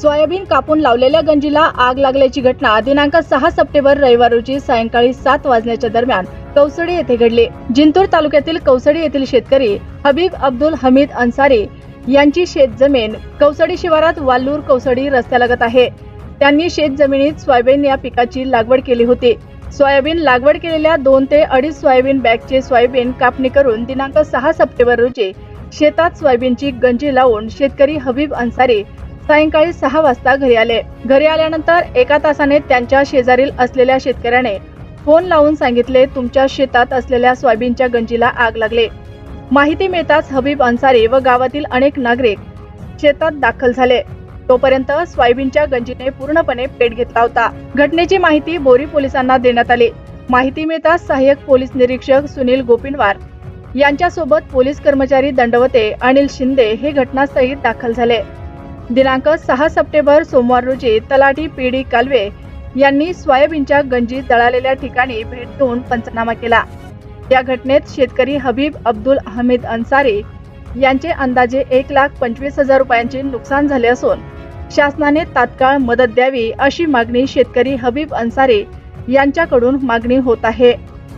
Soybean कापून लावलेल्या गंजीला आग लागल्याची घटना दिनांक सहा सप्टेंबर रविवार रोजी सायंकाळी सात वाजण्याच्या दरम्यान कौसडी येथे घडली. जिंतूर तालुक्यातील कौसडी येथील शेतकरी हबीब अब्दुल हमीद अन्सारी यांची शेतजमीन कौसडी शिवारात वाल्लूर कौसडी रस्त्यालगत आहे. त्यांनी शेतजमिनीत सोयाबीन या पिकाची लागवड केली होती. सोयाबीन लागवड केलेल्या दोन ते अडीच सोयाबीन बॅगचे सोयाबीन कापणी करून दिनांक सहा सप्टेंबर रोजी शेतात सोयाबीनची गंजी लावून शेतकरी हबीब अन्सारी सायंकाळी सहा वाजता घरी आले. घरी आल्यानंतर एका तासाने त्यांच्या शेजारील असलेल्या शेतकऱ्याने फोन लावून सांगितले तुमच्या शेतात असलेल्या सोयाबीनच्या गंजीला आग लागले. माहिती मिळताच हबीब अन्सारी व गावातील अनेक नागरिक शेतात दाखल झाले. तोपर्यंत सोयाबीनच्या गंजीने पूर्णपणे पेट घेतला होता. घटनेची माहिती बोरी पोलिसांना देण्यात आली. माहिती मिळताच सहाय्यक पोलीस निरीक्षक सुनील गोपिनवार यांच्यासोबत पोलीस कर्मचारी दंडवते अनिल शिंदे हे घटनास्थळी दाखल झाले. दिनांक सहा सप्टेंबर सोमवार रोजी तलाठी पी डी कालवे यांनी सोयाबीनच्या गंजीत जळालेल्या ठिकाणी भेट देऊन पंचनामा केला. या घटनेत शेतकरी हबीब अब्दुल हमीद अन्सारी यांचे अंदाजे एक लाख पंचवीस हजार रुपयांचे नुकसान झाले असून शासनाने तात्काळ मदत द्यावी अशी मागणी शेतकरी हबीब अन्सारी यांच्याकडून मागणी होत आहे.